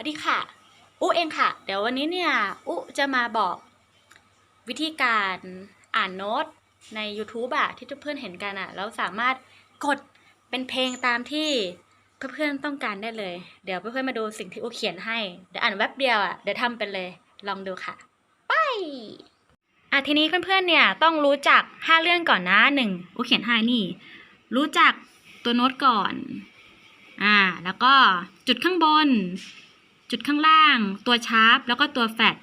วัสดีค่ะ อุเองค่ะ เดี๋ยววันนี้เนี่ย อุจะมาบอกวิธีการอ่านโน้ตใน YouTube อะที่เพื่อนเห็นกันอะแล้วสามารถกดเป็นเพลงตามที่เพื่อนๆต้องการได้เลย เดี๋ยวเพื่อนๆมาดูสิ่งที่อุเขียนให้ เดี๋ยวอ่านแวบเดียวอะเดี๋ยวทำเป็นเลย ลองดูค่ะ ไปอะทีนี้เพื่อนๆเนี่ยต้องรู้จัก 5 เรื่องก่อนนะหนึ่งอุเขียนให้นี่ รู้จักตัวโน้ตก่อน อ่า แล้วก็จุดข้างบน จุดข้างล่าง ตัวชาร์ปแล้วก็ตัวแฟลต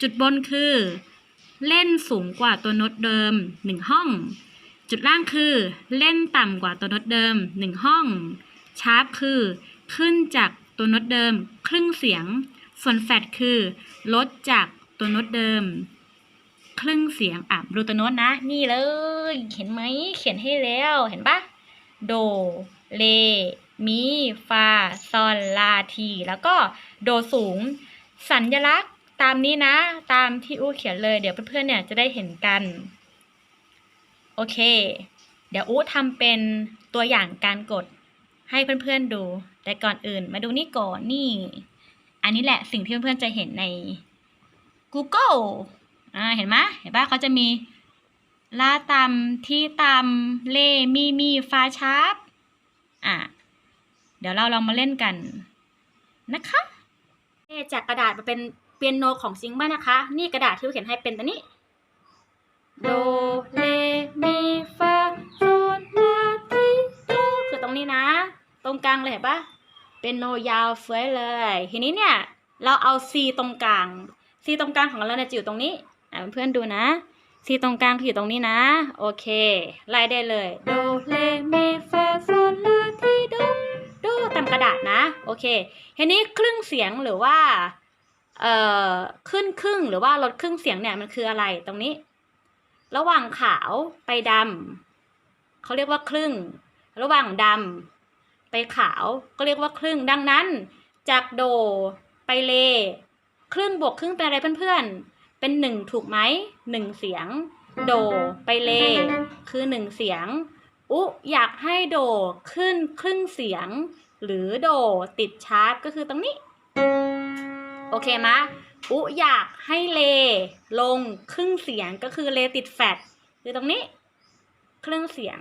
จุดบนคือ เล่นสูงกว่าตัวโน้ตเดิม 1 ห้อง จุดล่างคือ เล่นต่ำกว่าตัวโน้ตเดิม 1 ห้อง ชาร์ปคือ ขึ้นจากตัวโน้ตเดิม ครึ่งเสียง ส่วนแฟลตคือ ลดจากตัวโน้ตเดิม ครึ่งเสียงอะดูตัวโน้ตนะ นี่เลย เห็นไหมเขียนให้แล้วเห็นปะโดเล มีฟาซอลลาที แล้วก็โดสูง สัญลักษณ์ตามนี้นะ ตามที่อู้เขียนเลย เดี๋ยวเพื่อนๆเนี่ยจะได้เห็นกัน โอเค เดี๋ยวอู้ทำเป็นตัวอย่างการกดให้เพื่อนๆดู แต่ก่อนอื่นมาดูนี่ก่อนนี่ อันนี้แหละสิ่งที่เพื่อนๆจะเห็นใน Google อ่าเห็นไหมเห็นปะเขาจะมีลาตำที่ตำเลมีมีฟาชาร์ปอะ เดี๋ยวเราลองมาเล่นกันนะคะเอ่อจากกระดาษมาเป็นเปียโนของจริงบ้างนะคะ นี่กระดาษที่เราเขียนให้เป็นตัวนี้โดเลมีฟาโซลาทีโดคือตรงนี้นะ ตรงกลางเลยเห็นปะเป็นโนยาวเฟ้ยเลย ทีนี้เนี่ย เราเอา C ตรงกลาง C ตรงกลางของเราเนี่ยจะอยู่ตรงนี้อะเพื่อนๆดูนะ C ตรงกลางคืออยู่ตรงนี้นะ โอเค ไล่ได้เลยโดเลมีฟาโซลาทีโดดู ตามกระดาษนะ โอเคทีนี้ครึ่งเสียงหรือว่าเอ่อขึ้นครึ่งหรือว่าลดครึ่งเสียงเนี่ยมันคืออะไรตรงนี้ ระหว่างขาวไปดำเขาเรียกว่าครึ่ง ระหว่างดำไปขาวก็เรียกว่าครึ่ง ดังนั้น จากโดไปเล ครึ่งบวกครึ่งเป็นอะไรเพื่อนๆ เป็นหนึ่งถูกไหมหนึ่งเสียง โดไปเล คือหนึ่งเสียง อุ อยากให้โดขึ้นครึ่งเสียง หรือโดติดชาร์ปก็คือตรงนี้ โอเคมะอุอยากให้เล ลงครึ่งเสียงก็คือเลติดแฟตคือตรงนี้ครึ่งเสียง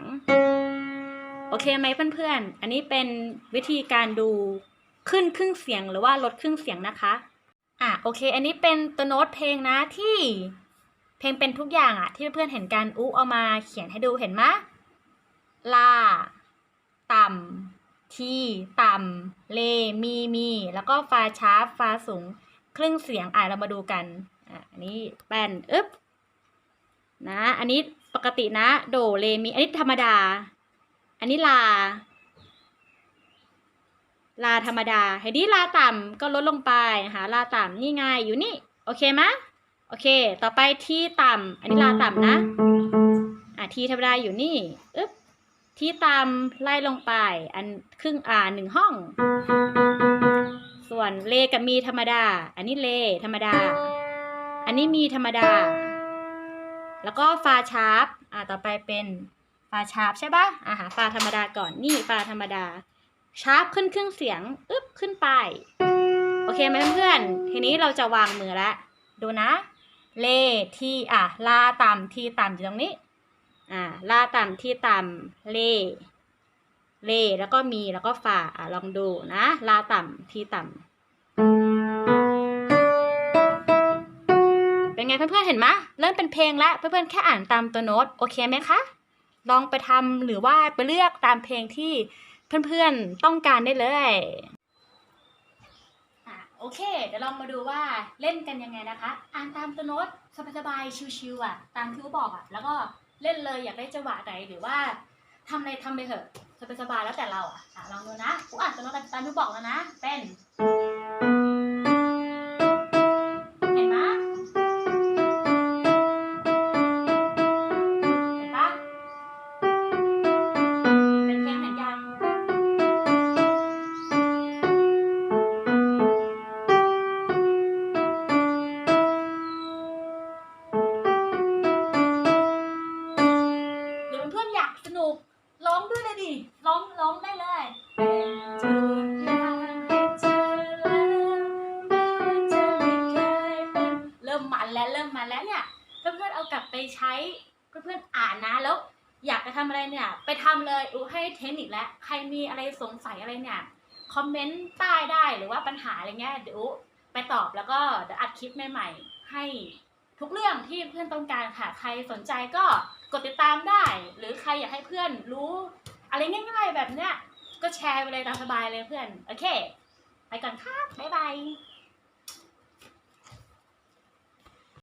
โอเคไหมเพื่อนๆ อันนี้เป็นวิธีการดูขึ้นครึ่งเสียงหรือว่าลดครึ่งเสียงนะคะอะโอเค อันนี้เป็นตัวโน้ตเพลงนะที่เพลงเป็นทุกอย่างอะที่เพื่อนๆเห็นกันอุเอามาเขียนให้ดูเห็นไหมลา ต่ำ ทีต่ำเล มี มี แล้วก็ฟาชาร์ปฟาสูง ครึ่งเสียง อะ เรามาดูกัน อะ อันนี้แป้นอึ๊บ นะ อันนี้ปกตินะ โด เล มี อันนี้ธรรมดา อันนี้ลา ลาธรรมดา เห็นดิลาต่ำก็ลดลงไปนะคะลาต่ำนี่ไง อยู่นี่ โอเคไหมโอเค ต่อไปที่ต่ำ อันนี้ลาต่ำนะ อะ ทีธรรมดาอยู่นี่ อึ๊บ ที่ตามไล่ลงไป อันครึ่งอ่าหนึ่งห้อง ส่วนเลกับมีธรรมดา อันนี้เลธรรมดา อันนี้มีธรรมดา แล้วก็ฟาชาร์ปอ่าต่อไปเป็นฟาชาร์ปใช่ปะอ่าหาฟาธรรมดาก่อนนี่ฟาธรรมดาชาร์ปขึ้นครึ่งเสียงอึ๊บขึ้นไป โอเคไหมเพื่อนทีนี้เราจะวางมือละดูนะ เลที่อะลาต่ำที่ต่ำอยู่ตรงนี้ อ่าลาต่ำที่ต่ำเล่ เล่ แล้วก็มีแล้วก็ฝ่าอะลองดูนะลาต่ำที่ต่ำเป็นไงเพื่อนๆเห็นไหมเริ่มเป็นเพลงแล้วเพื่อนๆแค่อ่านตามตัวโน้ตโอเคไหมคะ ลองไปทำหรือว่าไปเลือกตามเพลงที่เพื่อนๆต้องการได้เลยอะโอเค เดี๋ยวเรามาดูว่าเล่นกันยังไงนะคะ อ่านตามตัวโน้ตสบายๆ ชิวๆอะ ตามที่เขาบอกอะ แล้วก็ เล่นเลยอยากได้จังหวะไหนหรือว่าทำอะไรทำไปเถอะสบายแล้วแต่เราอะอะลองดูนะกูอ่านตัวโน้ตตามที่บอกแล้วนะ เป็น องอยากสนุก ร้องด้วยเลยดิ ร้องร้องได้เลยเริ่มมัแล้วเริ่มมาแล้วเนี่ย เพื่อนเพื่ๆเอากลับไปใช้เพื่อนเพื่อนอ่านนะแล้ว อยากจะทำอะไรเนี่ย ไปทำเลยอุให้เทคนิคและใครมีอะไรสงสัยอะไรเนี่ยคอมเมนต์ใต้ได้หรือว่าปัญหาอะไรเงี้ยเดี๋ยวไปตอบแล้วก็เดี๋ยวอัดคลิปใหม่ๆให้ทุกเรื่องที่เพื่อนต้องการค่ะ ใครสนใจก็ กดติดตามได้ หรือใครอยากให้เพื่อนรู้ อะไรง่ายๆแบบเนี้ยก็แชร์ไปเลยตามสบายเลยเพื่อน โอเค ไปก่อนค่ะบ๊ายบาย